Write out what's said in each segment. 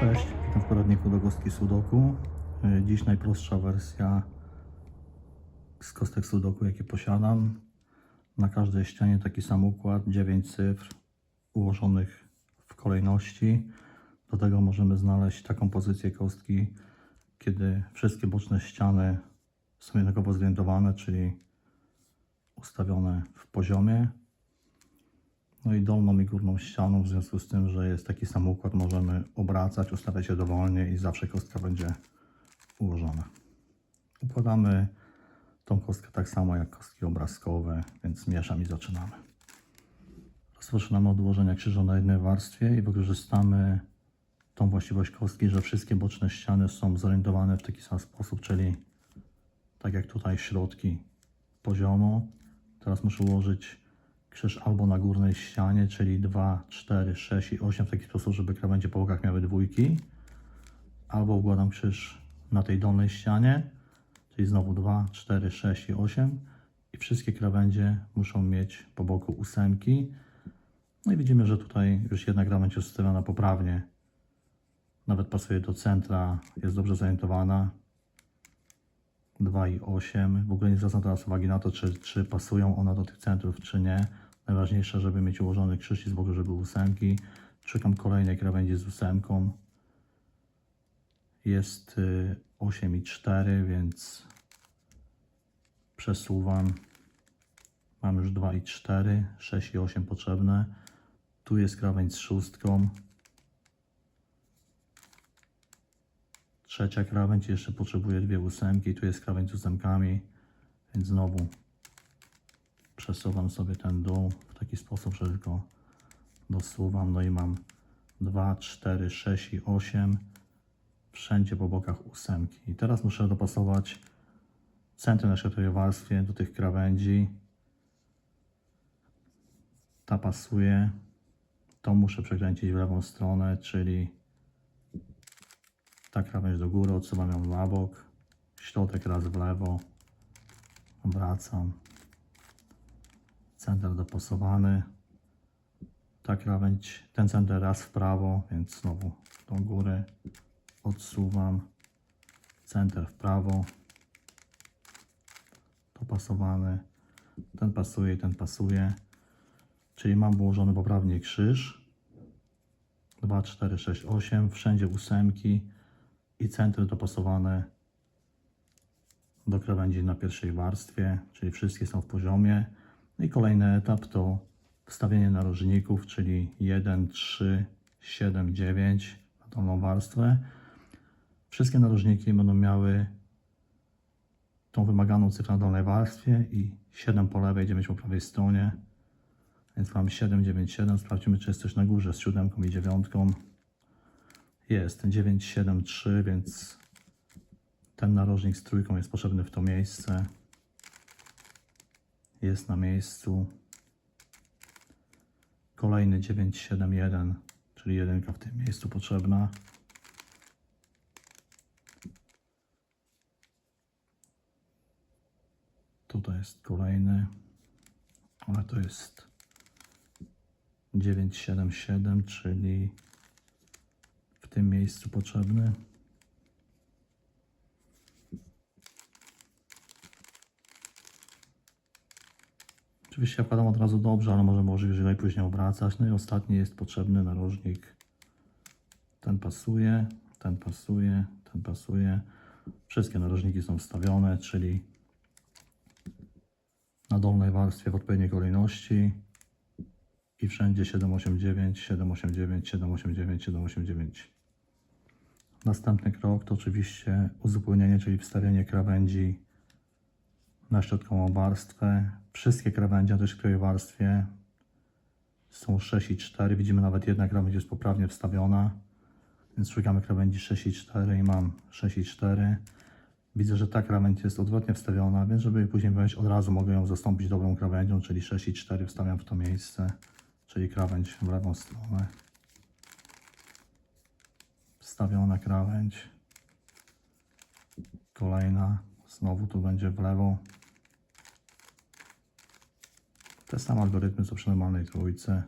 Cześć, witam w poradniku do kostki Sudoku. Y, Dziś najprostsza wersja z kostek Sudoku, jakie posiadam. Na każdej ścianie taki sam układ, 9 cyfr ułożonych w kolejności. Do tego możemy znaleźć taką pozycję kostki, kiedy wszystkie boczne ściany są jednakowo zorientowane, czyli ustawione w poziomie. No i dolną i górną ścianą, w związku z tym, że jest taki sam układ, możemy obracać, ustawiać je dowolnie i zawsze kostka będzie ułożona. Układamy tą kostkę tak samo jak kostki obrazkowe, więc mieszam i zaczynamy. Rozpoczynamy od ułożenia krzyża na jednej warstwie i wykorzystamy tą właściwość kostki, że wszystkie boczne ściany są zorientowane w taki sam sposób, czyli tak jak tutaj środki poziomo. Teraz muszę ułożyć krzyż albo na górnej ścianie, czyli 2, 4, 6 i 8 w taki sposób, żeby krawędzie po bokach miały dwójki. Albo układam krzyż na tej dolnej ścianie, czyli znowu 2, 4, 6 i 8 i wszystkie krawędzie muszą mieć po boku ósemki. No i widzimy, że tutaj już jedna krawędź jest ustawiona poprawnie. Nawet pasuje do centra, jest dobrze zorientowana. 2 i 8. W ogóle nie zwracam teraz uwagi na to, czy, czy pasują one do tych centrów, czy nie. Najważniejsze, żeby mieć ułożony krzyż i z boku, żeby ósemki. Szukam kolejnej krawędzi z ósemką. Jest y, 8 i 4, więc przesuwam. Mam już 2 i 4, 6 i 8 potrzebne. Tu jest krawędź z szóstką. Trzecia krawędź, jeszcze potrzebuję dwie ósemki, tu jest krawędź z ósemkami, więc znowu przesuwam sobie ten dół w taki sposób, że tylko dosuwam, no i mam 2, 4, 6 i 8, wszędzie po bokach ósemki. I teraz muszę dopasować centrum na środkowej warstwie do tych krawędzi. Ta pasuje, to muszę przekręcić w lewą stronę, czyli ta krawędź do góry, odsuwam ją na bok, środek raz w lewo, obracam, center dopasowany, ta krawędź, ten center raz w prawo, więc znowu do góry, odsuwam, center w prawo, dopasowany, ten pasuje, ten pasuje, czyli mam ułożony poprawnie krzyż, 2, 4, 6, 8, wszędzie ósemki, i centry dopasowane do krawędzi na pierwszej warstwie, czyli wszystkie są w poziomie. No i kolejny etap to wstawienie narożników, czyli 1, 3, 7, 9 na dolną warstwę. Wszystkie narożniki będą miały tą wymaganą cyfrę na dolnej warstwie i 7 po lewej, 9 po prawej stronie. Więc mamy 7, 9, 7. Sprawdźmy, czy jest coś na górze z siódemką i dziewiątką. Jest 973, więc ten narożnik z trójką jest potrzebny w to miejsce. Jest na miejscu. Kolejny 971, czyli jedynka w tym miejscu potrzebna. Tutaj jest kolejny, ale to jest 977, czyli w tym miejscu potrzebny. Oczywiście ja wkładam od razu dobrze, ale może może jeżeli później obracać. No i ostatni jest potrzebny narożnik. Ten pasuje, ten pasuje, ten pasuje. Wszystkie narożniki są wstawione, czyli na dolnej warstwie w odpowiedniej kolejności i wszędzie 789, 789, 789, 789. Następny krok to oczywiście uzupełnienie, czyli wstawienie krawędzi na środkową warstwę. Wszystkie krawędzie na tej środkowej warstwie są 6 i 4. Widzimy nawet jedna krawędź jest poprawnie wstawiona, więc szukamy krawędzi 6 i 4 i mam 6 i 4. Widzę, że ta krawędź jest odwrotnie wstawiona, więc żeby później wejść od razu mogę ją zastąpić dobrą krawędzią, czyli 6 i 4 wstawiam w to miejsce, czyli krawędź w lewą stronę. Wstawiona krawędź. Kolejna. Znowu tu będzie w lewo. Te same algorytmy co przy normalnej trójce.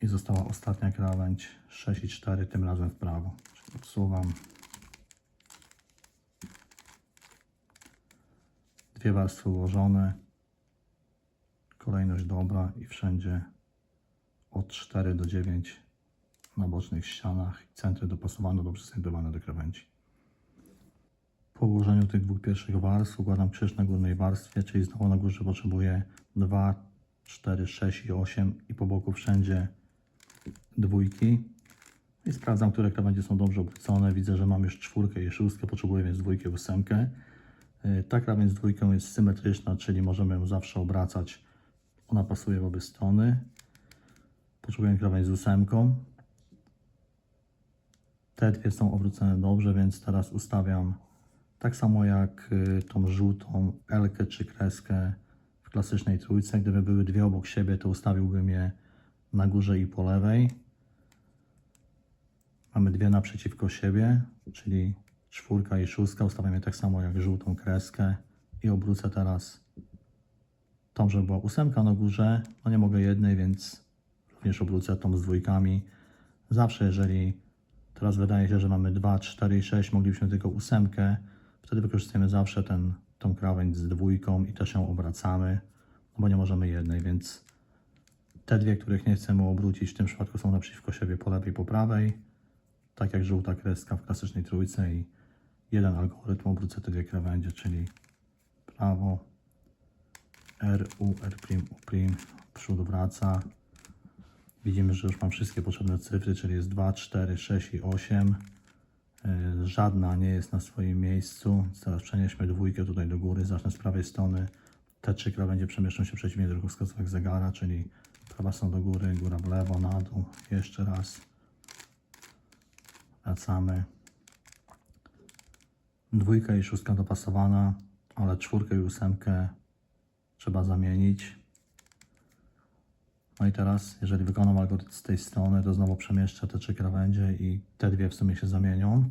I została ostatnia krawędź 6 i 4, tym razem w prawo. Czyli odsuwam. Dwie warstwy ułożone. Kolejność dobra i wszędzie od 4 do 9 na bocznych ścianach. Centry dopasowane, dobrze znajdowane do krawędzi. Po ułożeniu tych dwóch pierwszych warstw układam krzyż na górnej warstwie, czyli znowu na górze potrzebuję 2, 4, 6 i 8 i po boku wszędzie dwójki. I sprawdzam, które krawędzie są dobrze obrócone. Widzę, że mam już czwórkę i szóstkę, potrzebuję więc dwójkę i ósemkę. Yy, Ta krawędź z dwójką jest symetryczna, czyli możemy ją zawsze obracać. Ona pasuje w obie strony. Potrzebuję krawędź z ósemką. Te dwie są obrócone dobrze, więc teraz ustawiam tak samo jak y, tą żółtą elkę czy kreskę w klasycznej trójce. Gdyby były dwie obok siebie, to ustawiłbym je na górze i po lewej. Mamy dwie naprzeciwko siebie, czyli czwórka i szóstka. Ustawiam je tak samo jak żółtą kreskę i obrócę teraz tą, żeby była ósemka na górze. No nie mogę jednej, więc również obrócę tą z dwójkami. Zawsze jeżeli teraz wydaje się, że mamy 2, 4 i 6, moglibyśmy tylko ósemkę, wtedy wykorzystujemy zawsze ten, tą krawędź z dwójką i też ją obracamy, no bo nie możemy jednej, więc te dwie, których nie chcemy obrócić, w tym przypadku są naprzeciwko siebie po lewej po prawej, tak jak żółta kreska w klasycznej trójce i jeden algorytm obrócę te dwie krawędzie, czyli prawo, R, U, R', U', przód wraca. Widzimy, że już mam wszystkie potrzebne cyfry, czyli jest 2, 4, 6 i 8. Yy, Żadna nie jest na swoim miejscu. Teraz przenieśmy dwójkę tutaj do góry. Zacznę z prawej strony. Te trzy krawędzie przemieszczą się przeciwnie do wskazówek zegara, czyli prawa strona do góry, góra w lewo, na dół. Jeszcze raz. Wracamy. Dwójka i szóstka dopasowana, ale czwórkę i ósemkę trzeba zamienić. No i teraz, jeżeli wykonam algorytm z tej strony, to znowu przemieszczę te trzy krawędzie i te dwie w sumie się zamienią.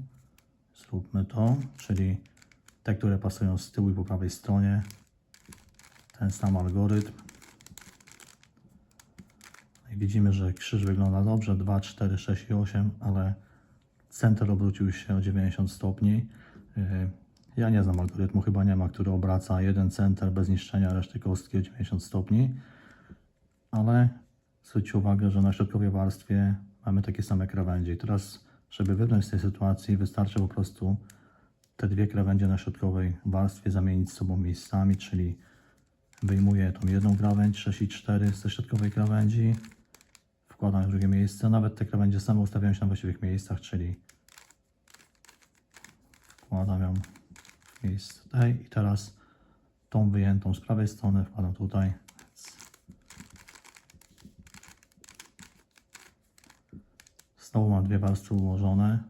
Zróbmy to, czyli te, które pasują z tyłu i po prawej stronie. Ten sam algorytm. No I widzimy, że krzyż wygląda dobrze, 2, 4, 6 i 8, ale center obrócił się o 90 stopni. Yy, Ja nie znam algorytmu, chyba nie ma, który obraca jeden center bez niszczenia reszty kostki o 90 stopni ale zwróćcie uwagę, że na środkowej warstwie mamy takie same krawędzie. I teraz, żeby wybrnąć z tej sytuacji, wystarczy po prostu te dwie krawędzie na środkowej warstwie zamienić z sobą miejscami, czyli wyjmuję tą jedną krawędź 6 i 4 ze środkowej krawędzi, wkładam w drugie miejsce. Nawet te krawędzie same ustawiają się na właściwych miejscach, czyli wkładam ją w miejsce tutaj i teraz tą wyjętą z prawej strony wkładam tutaj. Znowu mam dwie warstwy ułożone.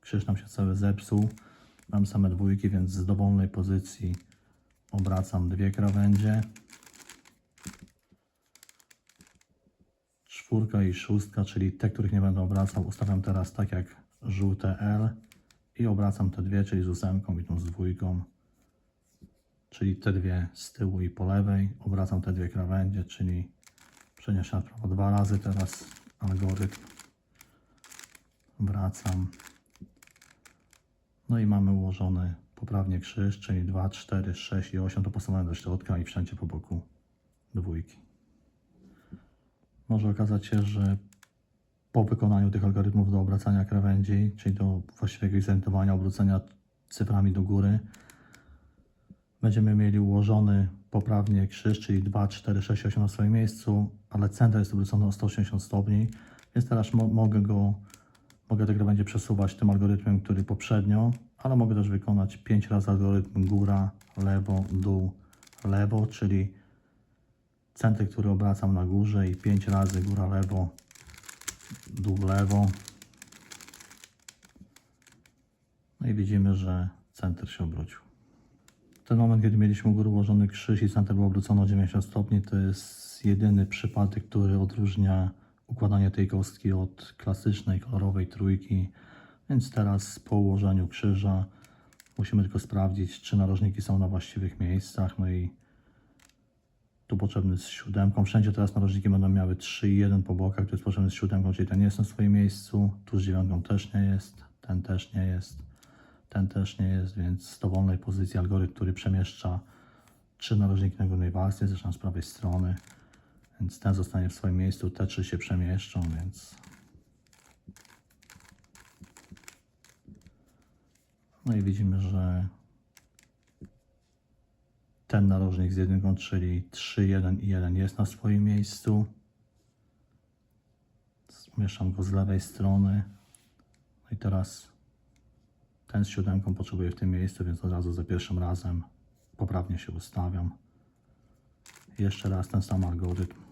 Krzyż nam się cały zepsuł. Mam same dwójki, więc z dowolnej pozycji obracam dwie krawędzie. Czwórka i szóstka, czyli te, których nie będę obracał, ustawiam teraz tak jak żółte L i obracam te dwie, czyli z ósemką i tą z dwójką. Czyli te dwie z tyłu i po lewej. Obracam te dwie krawędzie, czyli przeniosę na prawo dwa razy teraz algorytm wracam. No i mamy ułożony poprawnie krzyż, czyli 2, 4, 6 i 8 dopasowane do środka i wszędzie po boku dwójki. Może okazać się, że po wykonaniu tych algorytmów do obracania krawędzi, czyli do właściwego ich zorientowania, obrócenia cyframi do góry, będziemy mieli ułożony poprawnie krzyż, czyli 2, 4, 6, 8 na swoim miejscu, ale center jest obrócony o 180 stopni, więc teraz mo mogę go Mogę te krawędzie przesuwać tym algorytmem, który poprzednio, ale mogę też wykonać 5 razy algorytm góra, lewo, dół, lewo, czyli centry, który obracam na górze i 5 razy góra, lewo, dół, lewo. No i widzimy, że center się obrócił. Ten moment, kiedy mieliśmy u góry ułożony krzyż i center był obrócony o 90 stopni, to jest jedyny przypadek, który odróżnia układanie tej kostki od klasycznej, kolorowej trójki. Więc teraz po ułożeniu krzyża musimy tylko sprawdzić, czy narożniki są na właściwych miejscach. No i Tu potrzebny z siódemką. Wszędzie teraz narożniki będą miały 3 i 1 po bokach. Tu jest potrzebny z siódemką, czyli ten nie jest na swoim miejscu. Tu z dziewiątką też nie jest. Ten też nie jest. Ten też nie jest, więc z dowolnej pozycji algorytm, który przemieszcza trzy narożniki na górnej warstwie, zresztą z prawej strony. Więc ten zostanie w swoim miejscu, te trzy się przemieszczą, więc No i widzimy, że ten narożnik z jedynką, czyli 3, 1 i 1 jest na swoim miejscu. Zmieszam go z lewej strony. No i teraz ten z siódemką potrzebuję w tym miejscu, więc od razu za pierwszym razem poprawnie się ustawiam. Jeszcze raz ten sam algorytm.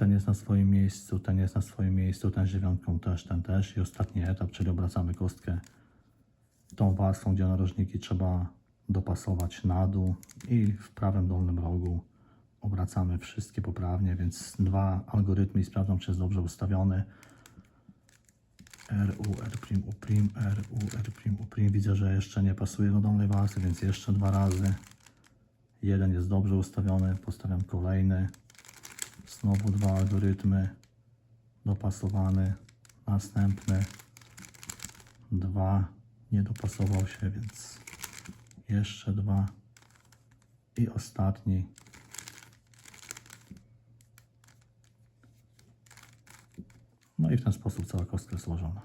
Ten jest na swoim miejscu, ten jest na swoim miejscu, ten dziewiątką też, ten też. I ostatni etap, czyli obracamy kostkę tą warstwą, gdzie narożniki trzeba dopasować na dół i w prawym dolnym rogu obracamy wszystkie poprawnie, więc dwa algorytmy i sprawdzam, czy jest dobrze ustawiony. R, U, R, U, prim, R, U. Widzę, że jeszcze nie pasuje do dolnej warstwy, więc jeszcze dwa razy. Jeden jest dobrze ustawiony, postawiam kolejny. Znowu dwa algorytmy. Dopasowany. Następny. Dwa. Nie dopasował się, więc jeszcze dwa. I ostatni. No i w ten sposób cała kostka jest złożona.